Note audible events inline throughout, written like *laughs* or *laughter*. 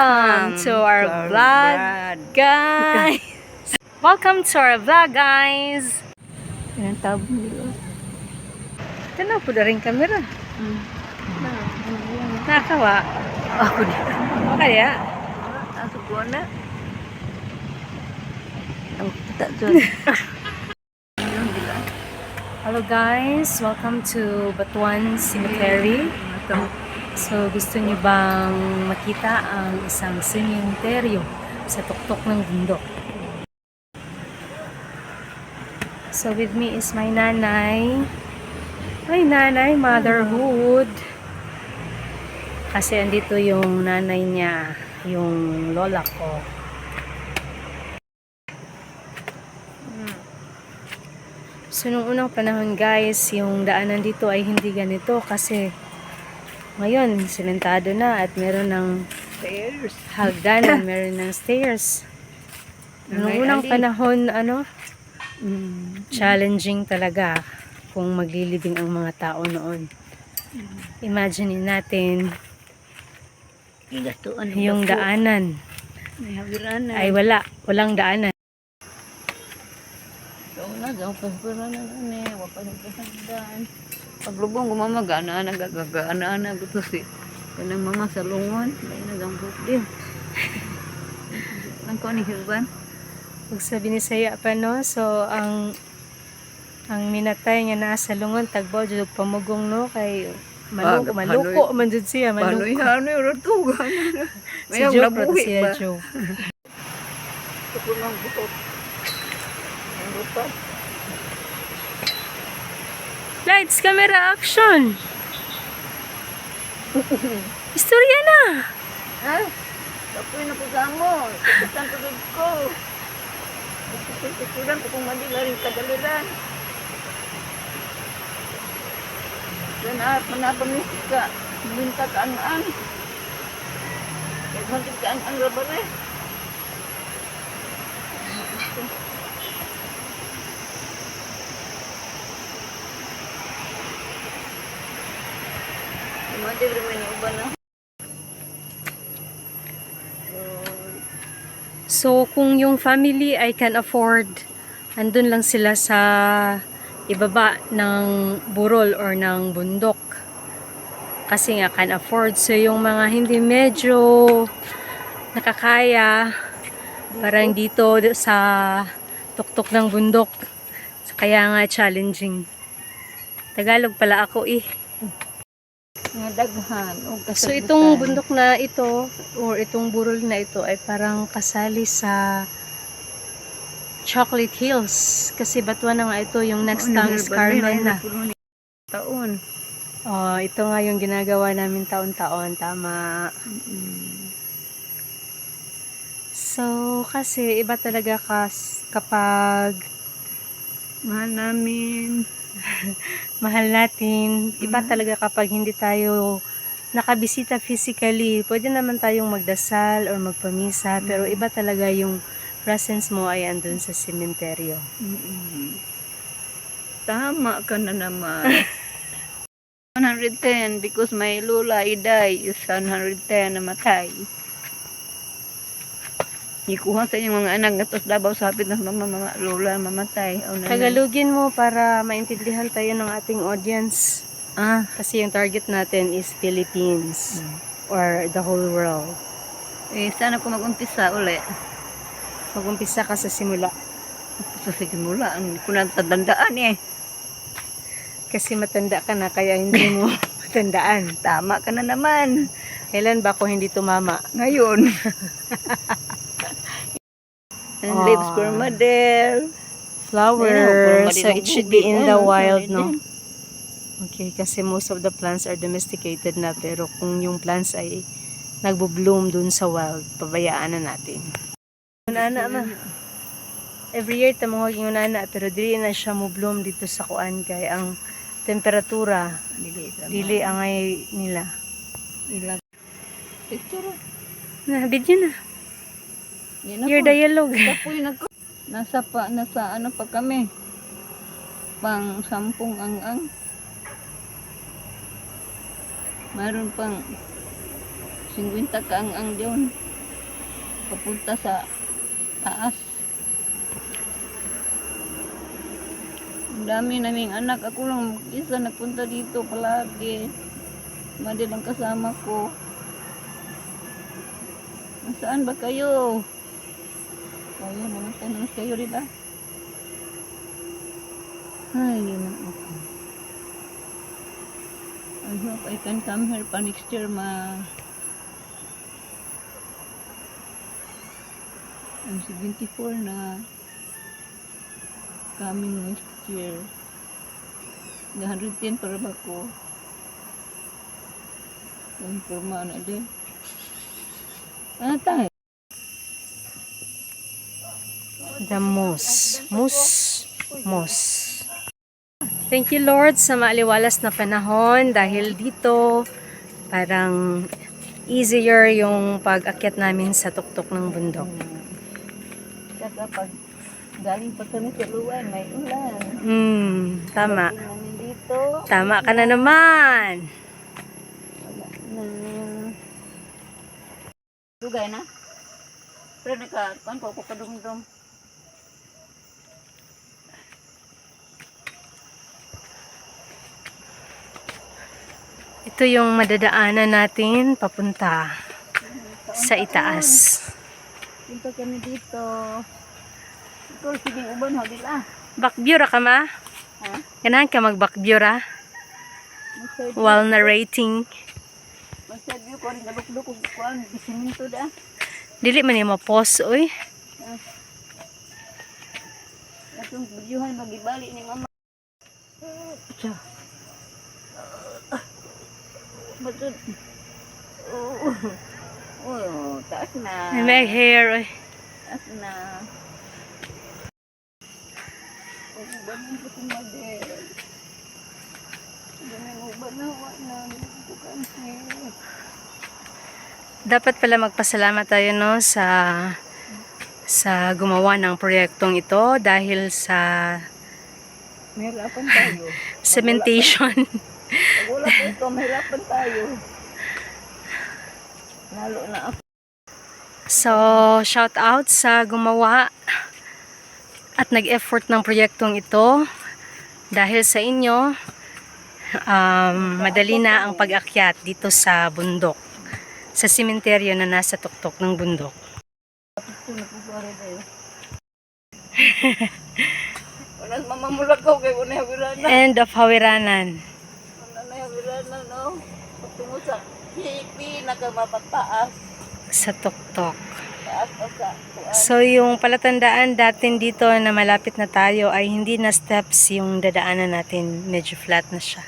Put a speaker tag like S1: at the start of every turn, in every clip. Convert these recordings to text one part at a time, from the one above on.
S1: *laughs* Welcome to our vlog, guys. Welcome to our vlog, guys.
S2: Yan tabo nila.
S1: Tanaw po na rin kamera. Nakawa.
S2: Ako di.
S1: O kaya?
S2: Aso ko na. Ang kita dyan.
S1: Hello guys, welcome to Batuan Cemetery. So gusto niyo bang makita ang isang sementeryo sa tuktok ng bundok? So with me is my nanay. Hi nanay, motherhood. Kasi andito yung nanay niya, yung lola ko. So, nung unang panahon guys, yung daanan dito ay hindi ganito kasi ngayon, simentado na at meron ng
S2: Stairs.
S1: hagdanan, *coughs* meron ng stairs.
S2: May
S1: unang panahon, ano,
S2: Mm.
S1: challenging talaga kung maglilibing ang mga tao noon. Imagine natin,
S2: Igatuan
S1: yung daanan ay wala, walang daanan.
S2: So na, daw paspura na eh. Wapa na kasagdan. Paglubong gumamagana, nagagagana na. Gusto si kanang mga salungon. May nagambot din. Ang ko ni Hilban.
S1: Pag sabi ni Saya pa no, so ang ang minatay nga naa sa lungon tagbaw jud pamugong no kay maluko,
S2: Ah,
S1: maluko man jud siya, maluko.
S2: Ano yung ratugan?
S1: Si
S2: May ang nabuhi ba?
S1: Joe.
S2: Ito ko ng butot. Ang butot.
S1: Lights, camera, action. Istorya na.
S2: Ha? Tapoy na po sa mo. Ko rin ko. Tututan ko kung madila rin kadaliran. Yan at manapamis ka. Minta ka ang ang. Kahit mantik ka ang ang rabare. Mati rin may uban na.
S1: So, kung yung family ay can afford, andun lang sila sa ibaba ng burol or ng bundok. Kasi nga can afford. So, yung mga hindi medyo nakakaya, parang dito sa tuktok ng bundok. Kaya nga challenging. Tagalog pala ako eh.
S2: Nga daghan.
S1: So itong bundok na ito or itong burol na ito ay parang kasali sa Chocolate Hills kasi batuan na nga ito yung next town is Carmen na.
S2: Taon.
S1: Oh, ito nga yung ginagawa namin taon-taon, tama. So, kasi iba talaga kas kapag
S2: Mahal namin. *laughs*
S1: mahal natin, iba
S2: Mhm.
S1: talaga kapag hindi tayo nakabisita physically. Pwede naman tayong magdasal or magpamisa, pero iba talaga yung presence mo ay andun sa sementeryo.
S2: Mm-mm. Tama ka na naman. *laughs* 110 because my lola I die is 110 namatay. Ikuha sa inyong mga anak ngatos dabaw sa hapit ng mga mga lola mamatay. O, nanay.
S1: Tagalogin mo para maintindihan tayo ng ating audience.
S2: Ah.
S1: Kasi yung target natin is Philippines or the whole world.
S2: Eh, sana ko mag-umpisa uli.
S1: Mag-umpisa ka sa simula.
S2: Sa simula, ang kunang sa dandaan eh.
S1: Kasi matanda ka na, kaya hindi mo *laughs* matandaan.
S2: Tama ka na naman.
S1: Kailan ba ako hindi tumama?
S2: Ngayon. *laughs*
S1: Ah.
S2: lives for mother.
S1: Flower. So it should be in the wild, no? Okay, kasi most of the plants are domesticated na pero kung yung plants ay nagbo-bloom dun sa wild, pabayaan na natin. Unana ma. Every year tamuhag yung unana pero dili na siya mo bloom dito sa kuan kay ang temperatura
S2: Dili
S1: dili angay nila.
S2: ilang. Picture.
S1: Na video na.
S2: Yan
S1: Your dialogue.
S2: Tapoy na ko. Nasa pa, nasa ano pa kami. Pang sampung ang ang. Mayroon pang 50 ka ang ang diyon. Papunta sa taas. Ang dami naming anak. Ako lang isa nagpunta dito palagi. Madil ang kasama ko. Saan ba kayo? Kaya mga tanong kayo rin ah. Ay, yun ang ako. I hope I can come here pa next year ma. I'm 74 na. Coming next year. Nga 110 para ba ko? Yung forma na din. Ano tayo?
S1: The moose. Moose. Moose. Thank you Lord sa maaliwalas na panahon dahil dito parang easier yung pag-akyat namin sa tuktok ng bundok.
S2: Saka pag galing pa kami sa luwan, may ulan.
S1: Hmm, tama.
S2: Dito,
S1: Tama ka na naman.
S2: wala na. Dugay na? Pero naka, kuan ko ko kadumdum.
S1: Ito yung madadaanan natin papunta sa itaas.
S2: Punta kami dito. Ito, sige uban ho, dila.
S1: Backview ra ka ma?
S2: Ha?
S1: Ganahan ka mag-backview ra?
S2: Masad
S1: While narrating.
S2: masad view ko rin naluklo ko kuan bisiminto da.
S1: Dili man yung ma-pause, uy.
S2: Atong videohan magibali ni mama. Cha. Batud. Oh. Oh, taas na.
S1: May hair, uy.
S2: Taas na. Oh, banyan ko si Mother. Ganun mo ba na? Wala. Bukan siya.
S1: Dapat pala magpasalamat tayo no sa sa gumawa ng proyektong ito dahil sa
S2: Mahirapan tayo. *laughs*
S1: cementation.
S2: Wala po ito, mahirapan tayo. Lalo na ako.
S1: So, shout out sa gumawa at nag-effort ng proyektong ito. Dahil sa inyo, um, madali na ang pag-akyat dito sa bundok. Sa simenteryo na nasa tuktok ng bundok.
S2: Ito na po Hawirana, no? Patungo sa hipi, nakamapataas.
S1: Sa tuktok.
S2: Taas pa sa kuan.
S1: So, yung palatandaan datin dito na malapit na tayo ay hindi na steps yung dadaanan natin. Medyo flat na siya.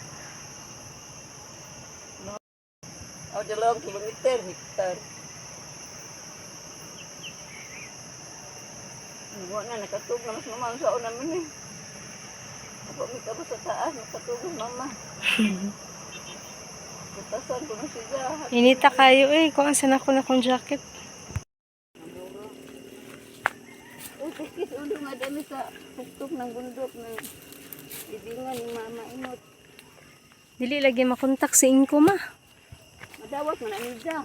S2: O, dalawang kilometer, hektar. Iwa na, nakatug na mas mama. Sa una naman eh. Ako may sa taas, nakatug na mama. Butasan ko na siya.
S1: Inita kayo eh. Kung saan ako na kong jacket.
S2: Uy, kiskis ulo nga dami sa tuktok ng bundok na ibingan ni mama inot.
S1: Dili lagi makontak si Inko ma.
S2: Madawas man siya.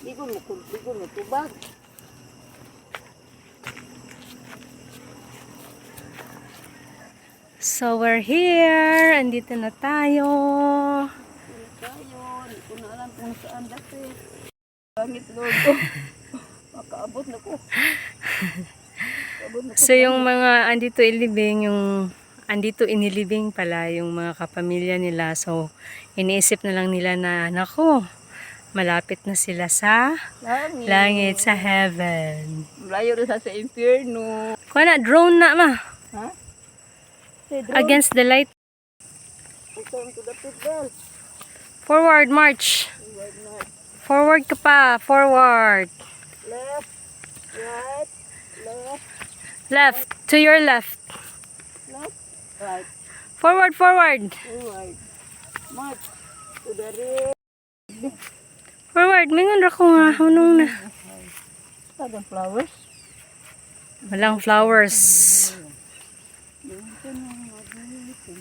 S2: Di ko mo di ko mo tubag.
S1: So, we're here. Andito na tayo.
S2: Ano tayo? Di ko na alam kung saan dati. Langit Lord ko. Makaabot na ko.
S1: So, yung mga andito ilibing, yung andito inilibing pala yung mga kapamilya nila. So, iniisip na lang nila na, nako, malapit na sila sa
S2: Langit.
S1: langit, sa heaven.
S2: Malayo rin sa sa impyerno.
S1: Kuha na, drone na ma.
S2: Ha? Say, drone.
S1: Against the light.
S2: Return to the pit bell.
S1: Forward, march.
S2: Forward
S1: ka pa, forward.
S2: Left. Right. Left.
S1: Left, to your left.
S2: Left. Right.
S1: Forward, forward.
S2: Forward. March. To the rear.
S1: Forward, mingon ra ko nga, hunong na.
S2: Tagang flowers.
S1: Walang flowers.
S2: Dito na mabutin.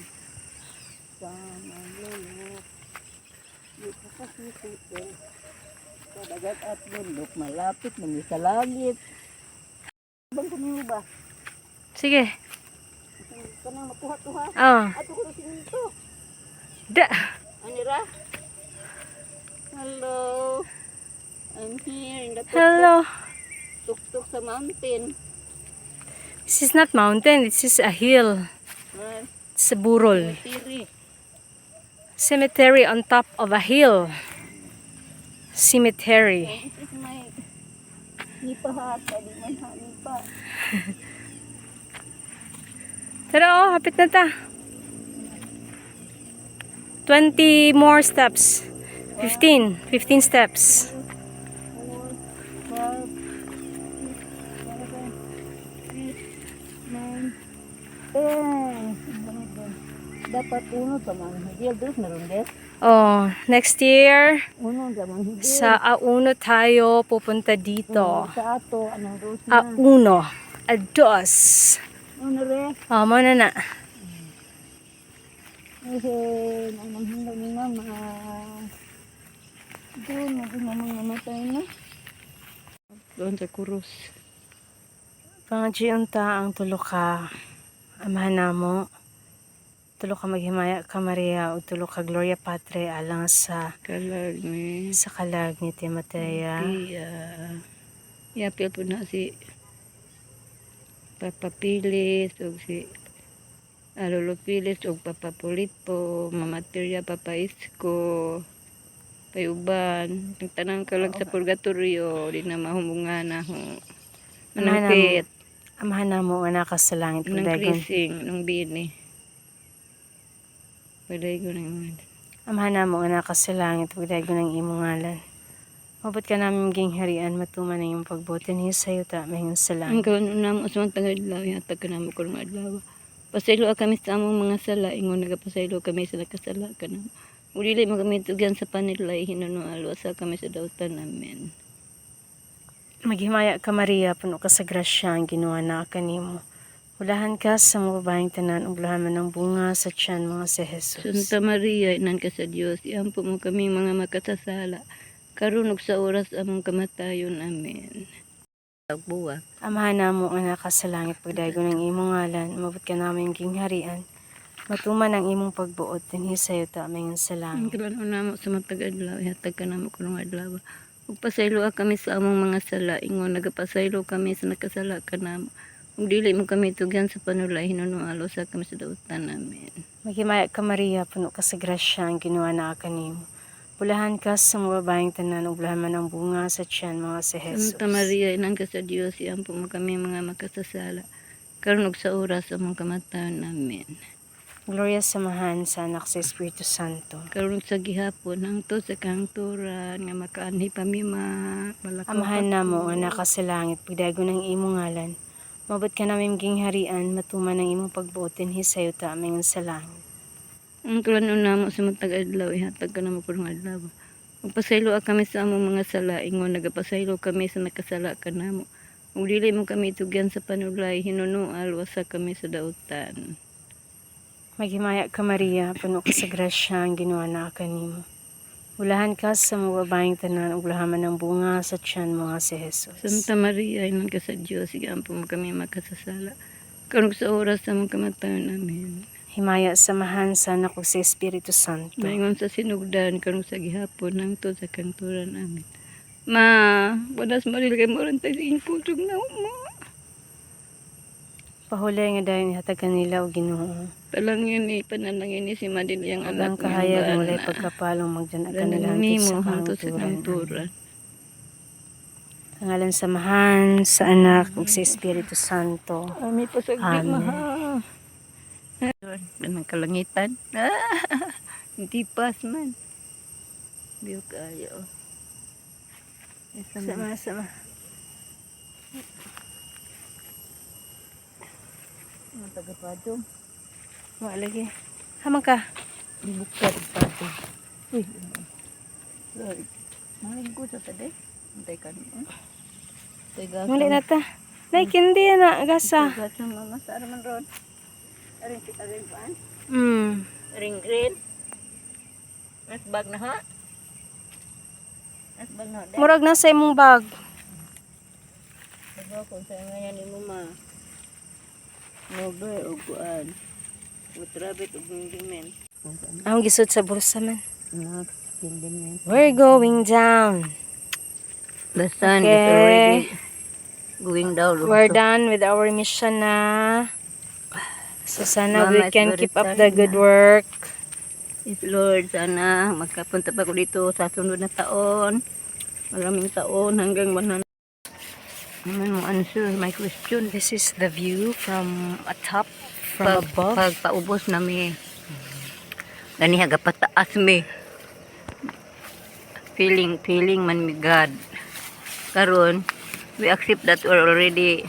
S2: Sama lulok. Dito Pacific. Sa dagat at bundok, malapit man sa langit. Bang kunin mo ba?
S1: Sige.
S2: Ito na makuha-tuha.
S1: Ah.
S2: Ato ko na sininto.
S1: Da.
S2: Anira? Hello. I'm here in the tuk-tuk,
S1: Hello.
S2: tuk-tuk sa mountain.
S1: This is not mountain. This is a hill. It's a burol. Cemetery on top of a hill. Cemetery.
S2: Nipa. *laughs*
S1: Pero oh, hapit na ta. 20 more steps. 15. 15 steps.
S2: Nine, ten. Dami doon. Dapat uno sa manhigil. Dos meron des.
S1: Oh, next year,
S2: Uno sa manhigil.
S1: sa Auno tayo pupunta dito.
S2: Sa ato, anong dos na.
S1: Auno. A dos.
S2: Uno re.
S1: Oh, mo na na.
S2: Kasi, anong hindi ni mama. Doon, doon na mga matay na. Doon sa kurus.
S1: Pangadji unta ang tulo ka amahan namo. Tulo ka maghimaya ka Maria ug tulo ka Gloria Patre alang sa
S2: Kalag ni.
S1: sa kalag ni Timotea.
S2: Iya. Yapil po na si Papa Pilis o si Alolo Pilis o Papa Polito, Mama Teria, Papa Isko, Payuban, nagtanang ka lang sa purgatorio, di na mahumunga na ho. Manangkit,
S1: Amahan namo nga naka sa langit
S2: nang krising, nung bini. Pwede ko na yung
S1: Amahan namo nga naka sa langit pagdagon ng imong ngalan. Mabot ka namin maging harian matuman na yung pagbuti niyo sa iyo ta mahingon sa
S2: Ang
S1: langit.
S2: gawin na mo sa mga tagadlaw, yatag ka na mo kurang adlaw. Pasaylo kami sa among mga sala, ingon nagapasaylo kami sa nakasala ka na. Ulili mo kami tugyan sa panilay, hinunualo sa kami sa dautan namin.
S1: Maghimaya ka Maria puno ka sa grasya ang ginawa na kanimo. Ulahan ka sa mga babaeng tanan ug lahaman ng bunga sa tiyan mga si Jesus.
S2: Santa Maria, inan ka sa Dios, iampo mo kami mga makasasala. Karunog sa oras among kamatayon. Amen. Pagbuwak.
S1: Amahan namo nga naka sa langit pagdagon ng imong ngalan, mabot ka namin gingharian. Matuman ang imong pagbuot dinhi sa iyo ta mayon sa
S2: Ang
S1: langit.
S2: kalano na mo sa matag adlaw, hatag ka na mo kurang adlaw. Ug pasaylo kami sa among mga sala, ingon nagapasaylo kami sa nakasala ka na. Ug dili mo kami tugyan sa panulay, hinunualo sa kami sa dautan namin.
S1: Maghimaya ka Maria puno ka sa grasya ang ginawa na kanimo. Ulahan ka sa mga babaeng tanan ug lahaman ng bunga sa tiyan mga si Jesus.
S2: Santa Maria, inang ka sa Dios, iampo mo kami mga makasasala. Karunog sa oras among kamatayon namin.
S1: Gloria sa mahan sa anak sa Espiritu Santo.
S2: Karon sa gihapon hangtod sa kangturan nga makaanhi pa mi ma malakaw
S1: Amahan namo naka sa langit pagdagon ng imong ngalan. Mabot ka namin gingharian matuman ang imong pagbuot dinhi sa iyo ta mayon sa langit.
S2: Ang klano namo sa matag adlaw ihatag ka na mo kurang adlaw. Ug pasaylo kami sa among mga sala ingon nagapasaylo kami sa nakasala ka namo. Ug dili mo kami tugyan sa panulay hinunual wasa kami sa dautan.
S1: Maghimaya ka Maria, puno ka sa grasya ang ginawa na kanimo. Ulahan ka sa mga babaeng tanan ug lahaman ng bunga sa tiyan mga si Jesus.
S2: Santa Maria, inan ka sa Dios, iampo mo kami makasasala. Karon sa oras sa among kamatayon namin.
S1: Himaya sa mahan sa anak ug sa Espiritu Santo.
S2: Maingon sa sinugdan karong sa gihapon hangtod sa kanturan namin. Ma, wadas maril kay mo rin tayo sa na mo.
S1: Pahulay nga dahil ihatag kanila og Ginoo.
S2: Talangin ni panalangin ni si Madin yung anak
S1: ang kahayag
S2: nga bana.
S1: pagkapalong magdana
S2: Ganun
S1: kanila
S2: nimo
S1: sa
S2: sa
S1: kanturan.
S2: kanturan.
S1: Pangalan sa mahan sa anak ug sa Espiritu Santo.
S2: Ami pa sa
S1: Amen.
S2: Ganang kalangitan. Ah, *laughs* Hindi pas man. Biyo kayo. Isa Mga taga-padong.
S1: Wa lagi. Hamang ka.
S2: Ibukad pati. Uy. Sorry. Maling ko sa tade. Antay ka. Antay ka.
S1: Muli na ta. Nay kindi na gasa.
S2: Gat sa mama sa araman road. Aring kita rin paan.
S1: Mm.
S2: Ring green. Mas bag na ha. At bag na, dahil
S1: Murag na sa imong bag.
S2: ko sa ngayon ni mo Mobe o kuan. Utrabit o gindimen.
S1: Ang gisod sa bulsa man. We're going down.
S2: The sun is
S1: Okay.
S2: already going down.
S1: We're done with our mission na. So sana
S2: Mama
S1: we
S2: is
S1: can keep up the good
S2: na.
S1: work.
S2: Yes, Lord, sana magkapunta pa ko dito sa sunod na taon. Maraming taon hanggang 100. Answer my question.
S1: This is the view from atop, from
S2: Pag,
S1: above.
S2: pag paubos na mi. Gani haga pataas mi. Feeling, feeling man mi God. Karon, we accept that we're already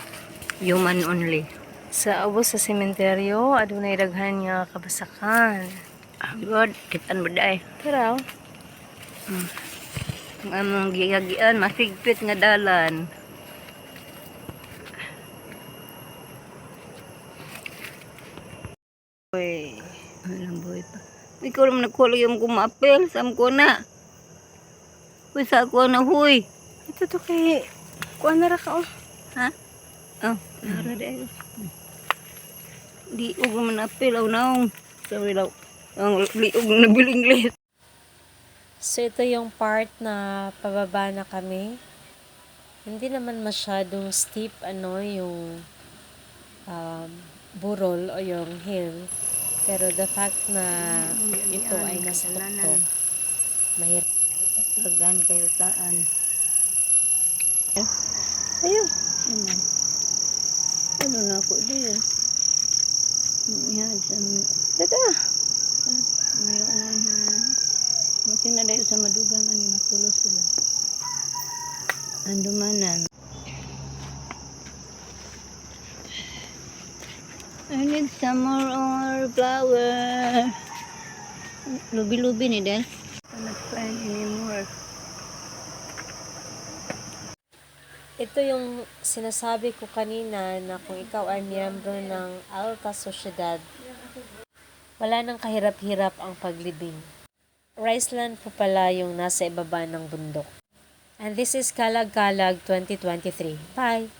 S2: human only.
S1: Sa abos sa sementeryo, adunay daghan nga kabasakan.
S2: Ah, God, kitan mo day.
S1: Pero,
S2: Ang among giyagian, masigpit nga dalan.
S1: Uy.
S2: Alam boy pa. Ikaw naman nagkulo yung kumapel. Sam ko na. Uy, sa ako na huy.
S1: Ito to kay... Kuha na ra ka oh.
S2: Ha? Oh, nara dahil. Di ug man apel aw naong. Sabi daw. Ang liog na bilinglis.
S1: So ito yung part na pababa na kami. Hindi naman masyadong steep ano yung um, burol o yung hill. Pero the fact na ito ay nasa tuktok, mahirap.
S2: Tagan kayo saan.
S1: Ayun.
S2: Ano? Ano na ako din. Yan, sa
S1: Dada.
S2: mayroon na. Muting na dayo sa madugang ani matulos sila. Andumanan. I need some more or flower. Lubi-lubi ni Del. Cannot find anymore.
S1: Ito yung sinasabi ko kanina na kung ikaw ay miyembro ng Alta Sociedad, wala nang kahirap-hirap ang paglibing. Riceland po pala yung nasa ibaba ng bundok. And this is Kalag Kalag 2023. Bye!